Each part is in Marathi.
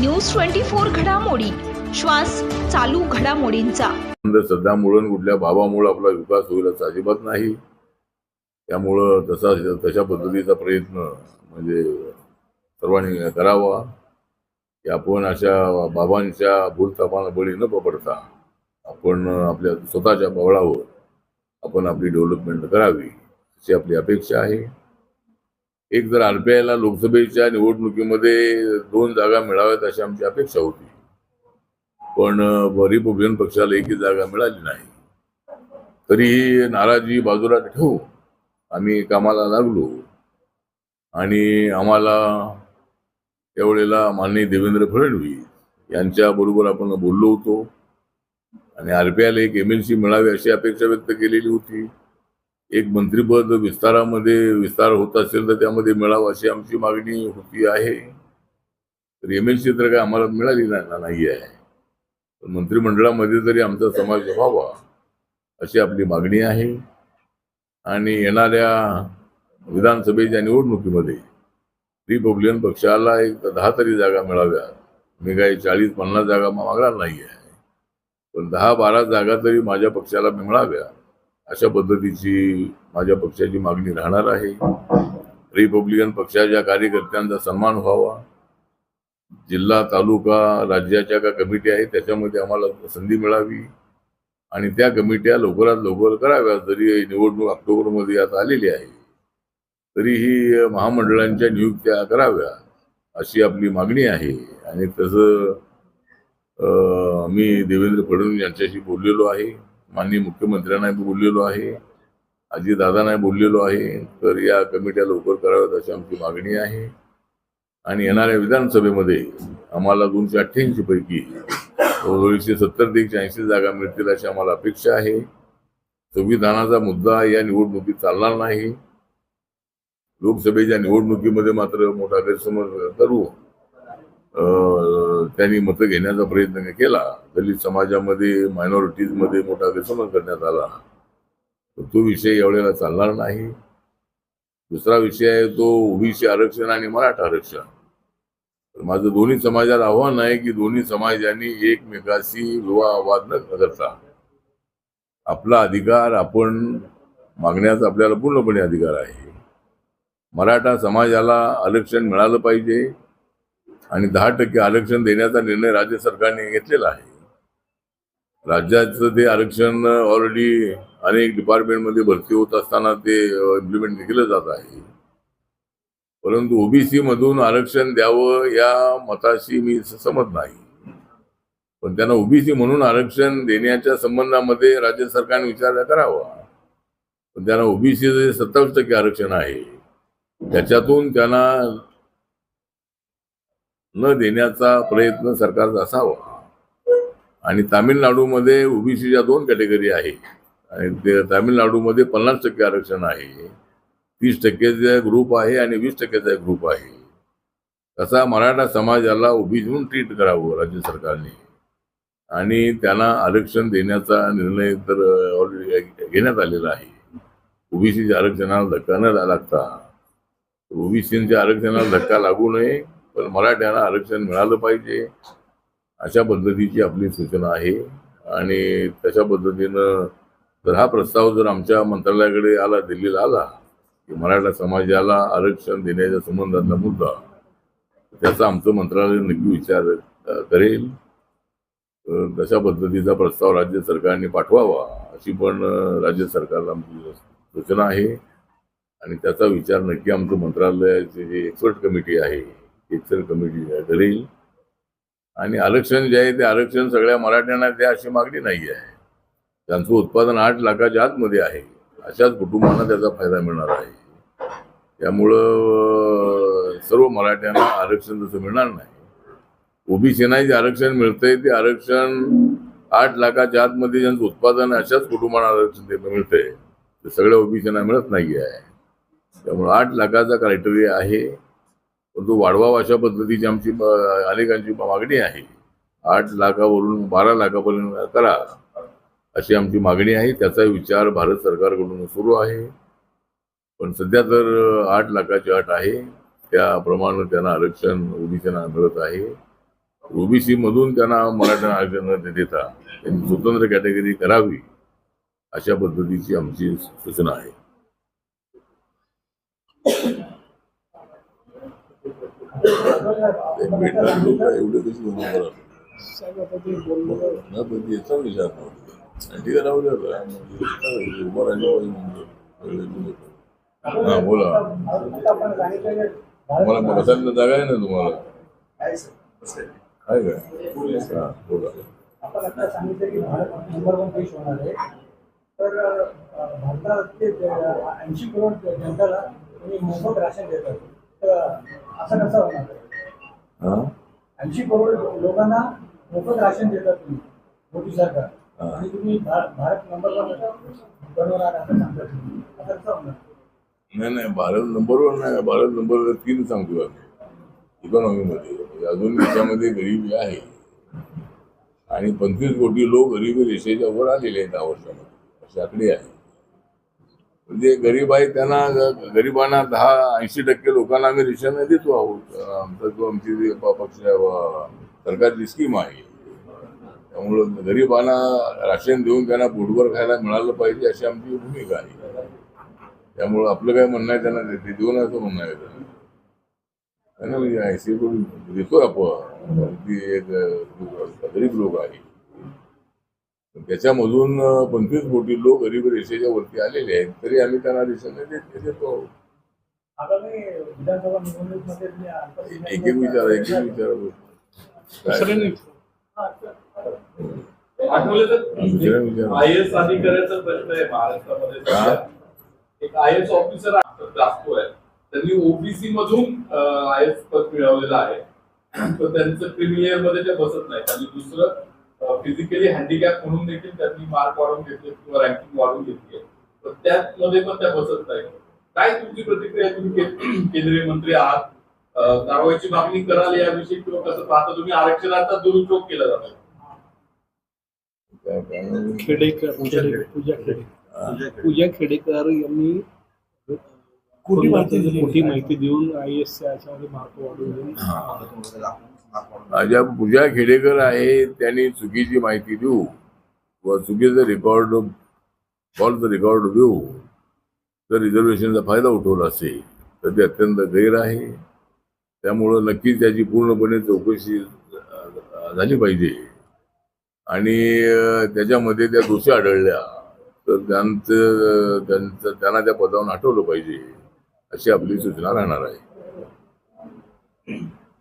न्यूज ट्वेंटी फोर घडामोडी. श्वास चालू घडामोडींचा. श्रद्धा सध्या मुळून कुठल्या भावामुळे आपला विकास होईल असं अजिबात नाही. त्यामुळं तसा तशा पद्धतीचा प्रयत्न म्हणजे सर्वांनी करावा. की आपण अशा बाबांच्या भूलतापांना बळी न पकडता आपण आपल्या स्वतःच्या बवळावर आपण आपली डेव्हलपमेंट करावी अशी आपली अपेक्षा आहे. एक जर आर पी आयला लोकसभेच्या निवडणुकीमध्ये दोन जागा मिळाव्यात अशी आमची अपेक्षा होती. पण रिपब्लिकन पक्षाला एकही जागा मिळाली नाही. तरी नाराजी बाजूला ठेवू आम्ही कामाला लागलो. आणि आम्हाला त्यावेळेला माननीय देवेंद्र फडणवीस यांच्या बरोबर आपण बोललो होतो. आणि आर पी आयला एक एम एल सी मिळावी अशी अपेक्षा व्यक्त केलेली होती. एक मंत्रिपद विस्तारामध्ये विस्तार होत असेल तर त्यामध्ये मिळावं अशी आमची मागणी होती आहे. तर एम एल सी तर काय आम्हाला मिळाली नाही आहे. मंत्रिमंडळामध्ये तरी आमचा समाज व्हावा अशी आपली मागणी आहे. आणि येणाऱ्या विधानसभेच्या निवडणुकीमध्ये रिपब्लिकन पक्षाला एक दहा तरी जागा मिळाव्या. मी काही चाळीस पन्नास जागा मागणार नाही आहे पण दहा बारा जागा तरी माझ्या पक्षाला मिळाव्या. अशा पद्धतीची माझ्या पक्षाची मागणी राहणार आहे. रिपब्लिकन पक्षाच्या कार्यकर्त्यांचा सन्मान व्हावा. जिल्हा तालुका राज्याच्या का कमिटी आहे त्याच्यामध्ये आम्हाला संधी मिळावी. आणि त्या कमिट्या लवकरात लवकर कराव्या जरी निवडणूक ऑक्टोबरमध्ये आता आलेली आहे. तरीही महामंडळांच्या नियुक्त्या कराव्या अशी आपली मागणी आहे. आणि तसं मी देवेंद्र फडणवीस यांच्याशी बोललेलो आहे. माननीय मुख्यमंत्र्यांना बोललेलो आहे अजितदादांना बोललेलो आहे तर या कमिट्या लवकर कराव्यात अशी आमची मागणी आहे. आणि येणाऱ्या विधानसभेमध्ये आम्हाला दोनशे अठ्ठ्याऐंशी पैकी जवळजवळ एकशे सत्तर ते एकशे ऐंशी जागा मिळतील अशी आम्हाला अपेक्षा आहे. संविधानाचा मुद्दा या निवडणुकीत चालणार नाही. लोकसभेच्या निवडणुकीमध्ये मात्र मोठा गैरसमज करू. त्यांनी मतं घेण्याचा प्रयत्न केला. दलित समाजामध्ये मायनॉरिटीजमध्ये मोठा गैरसमज करण्यात आला. तर तो विषय यावेळेला चालणार नाही. दुसरा विषय आहे तो ओबीसी आरक्षण आणि मराठा आरक्षण. तर माझं दोन्ही समाजाला आव्हान आहे की दोन्ही समाजांनी एकमेकाशी विवाहवाद न करता आपला अधिकार आपण मागण्याचा आपल्याला पूर्णपणे अधिकार आहे. मराठा समाजाला आरक्षण मिळालं पाहिजे. आणि दहा टक्के आरक्षण देण्याचा निर्णय राज्य सरकारने घेतलेला आहे. राज्याचं ते आरक्षण ऑलरेडी अनेक डिपार्टमेंटमध्ये भरती होत असताना ते इम्प्लिमेंट केलं जात आहे. परंतु ओबीसी मधून आरक्षण द्यावं या मताशी मी सहमत नाही. पण त्यांना ओबीसी म्हणून आरक्षण देण्याच्या संबंधामध्ये राज्य सरकारने विचार करावा. पण त्यांना ओबीसी जे सत्तावीस टक्के आरक्षण आहे त्याच्यातून त्यांना न देण्याचा प्रयत्न सरकारचा असावा. आणि तामिळनाडूमध्ये ओबीसीच्या दोन कॅटेगरी आहे. आणि ते तामिळनाडूमध्ये पन्नास टक्के आरक्षण आहे. तीस टक्केचा ग्रुप आहे आणि वीस टक्क्याचा एक ग्रुप आहे. तसा मराठा समाजाला ओबीसी म्हणून ट्रीट करावं राज्य सरकारने. आणि त्यांना आरक्षण देण्याचा निर्णय तर ऑलरेडी घेण्यात आलेला आहे. ओबीसीच्या आरक्षणाला धक्का न लागता ओबीसीच्या आरक्षणाला धक्का लागू नये. तर मराठ्यांना आरक्षण मिळालं पाहिजे. अशा पद्धतीची आपली सूचना आहे. आणि तशा पद्धतीनं जर हा प्रस्ताव जर आमच्या मंत्रालयाकडे आला दिल्लीला आला की मराठा समाजाला आरक्षण देण्याच्या संबंधातला मुद्दा त्याचा आमचं मंत्रालय नक्की विचार करेल. तर तशा पद्धतीचा प्रस्ताव राज्य सरकारने पाठवावा अशी पण राज्य सरकारला आमची सूचना आहे. आणि त्याचा विचार नक्की आमचं मंत्रालयाची जे एक्सपर्ट कमिटी आहे एक्सपर्ट कमिटी घरी आणि आरक्षण जे आहे ते आरक्षण सगळ्या मराठ्यांना द्या अशी मागणी नाही आहे. त्यांचं उत्पादन आठ लाखाच्या आतमध्ये आहे. अशाच कुटुंबांना त्याचा फायदा मिळणार आहे. त्यामुळं सर्व मराठ्यांना आरक्षण तसं मिळणार नाही. ओबीसीना जे आरक्षण मिळतंय ते आरक्षण आठ लाखाच्या आतमध्ये ज्यांचं उत्पादन अशाच कुटुंबांना आरक्षण ते मिळतंय. ते सगळ्या ओबीसीना मिळत नाही आहे त्यामुळे आठ लाखाचा क्रायटेरिया आहे. तो वाढवावा अशा पद्धतीची आमची अनेकांची मागणी आहे. आठ लाखावरून बारा लाखापर्यंत करा अशी आमची मागणी आहे. त्याचा विचार भारत सरकारकडून सुरू आहे. पण सध्या तर आठ लाखाची अट आहे. त्याप्रमाणे त्यांना आरक्षण ओबीसीना मिळत आहे. ओबीसी मधून त्यांना मराठा आरक्षण न देता त्यांनी स्वतंत्र कॅटेगरी करावी अशा पद्धतीची आमची सूचना आहे. भेटणार लोक एवढे कशी होणार ना पण ते याचा विचार नव्हता. आणि ठीक आहे, राहू द्या आता. म्हणजे उभं राहिलं पाहिजे म्हणजे. हा बोला. तुम्हाला बसायला जागा आहे ना तुम्हाला? काय काय हा बोला. आपण आता सांगितलं की भारत नंबर वन देश होणार आहे. तर भारतात ते ऐंशी करोड जनताला तुम्ही मोफत राशन देतात. तर असं कसं होणार? हा? ऐंशी करोड लोकांना मोफत राशन देतात तुम्ही मोदी सरकार. आणि तुम्ही भारत नंबर वन बनवणार असं सांगतात. असं कसं होणार? नाही नाही भारत नंबरवर नाही भारत नंबर तीन सांगतो आम्ही. इकॉनॉमीमध्ये. म्हणजे अजून देशामध्ये गरिबी आहे आणि पंचवीस कोटी लोक गरिबी रेषेच्या वर आलेले आहेत दहा वर्षामध्ये. अशी आकडे आहे म्हणजे गरीब आहे त्यांना ग- गरिबांना दहा ऐंशी टक्के लोकांना आम्ही रेशन देतो आहोत. आमचा जो आमची जी पक्ष सरकारची स्कीम आहे. त्यामुळं गरिबांना राशन देऊन त्यांना पोटभर खायला मिळालं पाहिजे अशी आमची भूमिका आहे. त्यामुळं आपलं काय म्हणणं आहे त्यांना ते देऊ नये असं म्हणणं आहे त्यांना. म्हणजे ऐंशी करून देतो आपण. ती एक गरीब लोक आहे त्याच्यामधून पंचवीस कोटी लोक गरीब रेषेच्या वरती आलेले आहेत तरी आम्ही त्यांना रेशन देत आहोत. एक एक विचार एक एक विचार आय एस अधिकाऱ्याचा प्रश्न आहे महाराष्ट्रामध्ये. सध्या. एक आय एस ऑफिसर आहे. त्यांनी ओबीसी मधून आय एस पद मिळवलेलं आहे. तर त्यांचं क्रिमिलियरमध्ये ते बसत नाही. त्यांनी दुसरं फिजिकली हँडिकॅप म्हणून देखील त्यांनी मार्क वाढवून घेतले किंवा रँकिंग वाढवून घेतली आहे. तर त्यामध्ये पण त्या बसत नाही. काय तुमची प्रतिक्रिया? तुम्ही केंद्रीय मंत्री आहात. कारवाईची मागणी कराल याविषयी किंवा कसं पाहता? तुम्ही आरक्षणाचा दुरुपयोग केला जातो खेडेकर खेडे- पूजा खेडे. पूजा खेडेकर यांनी खोटी माहिती दिली. खोटी माहिती देऊन आय एस याच्यामध्ये मार्क वाढवून ज्या माझ्या पूजा खेडेकर आहे त्यांनी चुकीची माहिती देऊ. व चुकीचं रेकॉर्ड कॉलचं रेकॉर्ड देऊ. तर रिझर्वेशनचा फायदा उठवला असेल. तर ते अत्यंत गैर आहे. त्यामुळं नक्कीच त्याची पूर्णपणे चौकशी झाली पाहिजे. आणि त्याच्यामध्ये त्या दोषी आढळल्या. तर त्यांचं त्यांचं त्यांना त्या पदावरून हटवलं पाहिजे. अशी आपली सूचना राहणार आहे.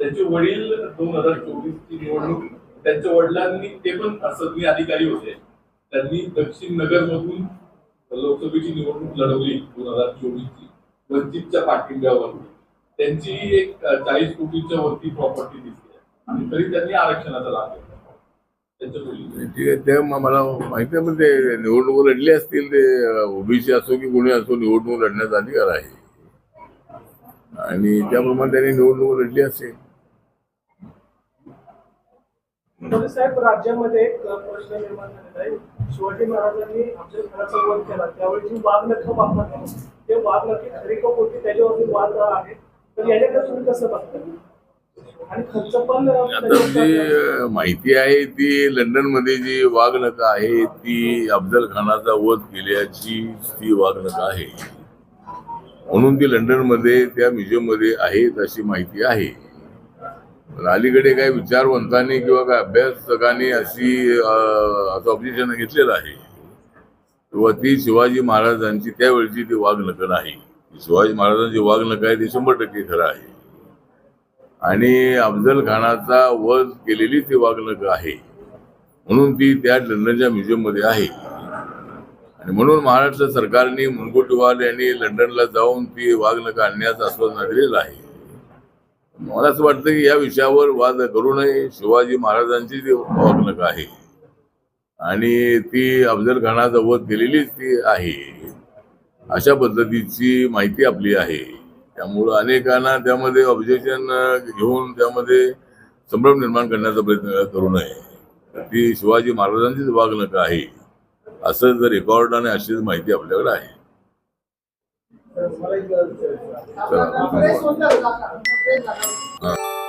त्यांचे वडील दोन हजार चोवीस ची निवडणूक त्यांच्या वडिलांनी ते पण सदनी अधिकारी होते. त्यांनी दक्षिण नगर मधून लोकसभेची निवडणूक लढवली दोन हजार चोवीस ची वंचितच्या पाठिंब्यावर. त्यांची एक चाळीस कोटीच्या वरती प्रॉपर्टी दिसते. आणि तरी त्यांनी आरक्षणाचा लाभ घेतला. ठीक आहे ते मला माहिती आहे पण ते निवडणूक लढले असतील ते ओबीसी असो की कोणी असो निवडणूक लढण्याचा अधिकार आहे. आणि त्याप्रमाणे त्यांनी निवडणूक लढली असेल. साहेब राज्यामध्ये एक प्रश्न निर्माण झालेला आहे. शिवाजी महाराजांनी अफजल खानाचा वध केला. त्यावेळी जी वाघ नख वापरली ते वाघ नक्की खरी का खोटी त्याच्यावरती वाद आहे. तर याच्याकडे तुम्ही कसं बघता? आणि खर्च पण जी माहिती आहे ती लंडनमध्ये जी वाघनक आहे ती अफजल खानाचा वध केल्याची ती वाघनक आहे. म्हणून ती लंडनमध्ये त्या म्युझियममध्ये आहेत अशी माहिती आहे. अलीकडे काही विचारवंतांनी किंवा काही अभ्यासकांनी अशी असं ऑब्जेक्शन घेतलेलं आहे. किंवा ती शिवाजी महाराजांची त्यावेळची ती वाघनख नाही शिवाजी महाराजांची वाघनख आहे ती शंभर टक्के खरं आहे. आणि अफजल खानाचा वध केलेली ती वाघनख आहे. म्हणून ती त्या लंडनच्या म्युझियममध्ये आहे. आणि म्हणून महाराष्ट्र सरकारने मुनगंटीवार यांनी लंडनला जाऊन ती वाघनख आणण्याचं आश्वासन दिलेलं आहे. मला असं वाटतं की या विषयावर वाद करू नये. शिवाजी महाराजांची ती वागणूक आहे आणि ती अफजल खानाचा वध केलेलीच ती आहे. अशा पद्धतीची माहिती आपली आहे. त्यामुळं अनेकांना त्यामध्ये ऑब्जेक्शन घेऊन त्यामध्ये संभ्रम निर्माण करण्याचा प्रयत्न करू नये. ती शिवाजी महाराजांचीच वागणूक आहे. असं जर रेकॉर्ड आणि अशीच माहिती आपल्याकडे आहे. मला एक चला. हा.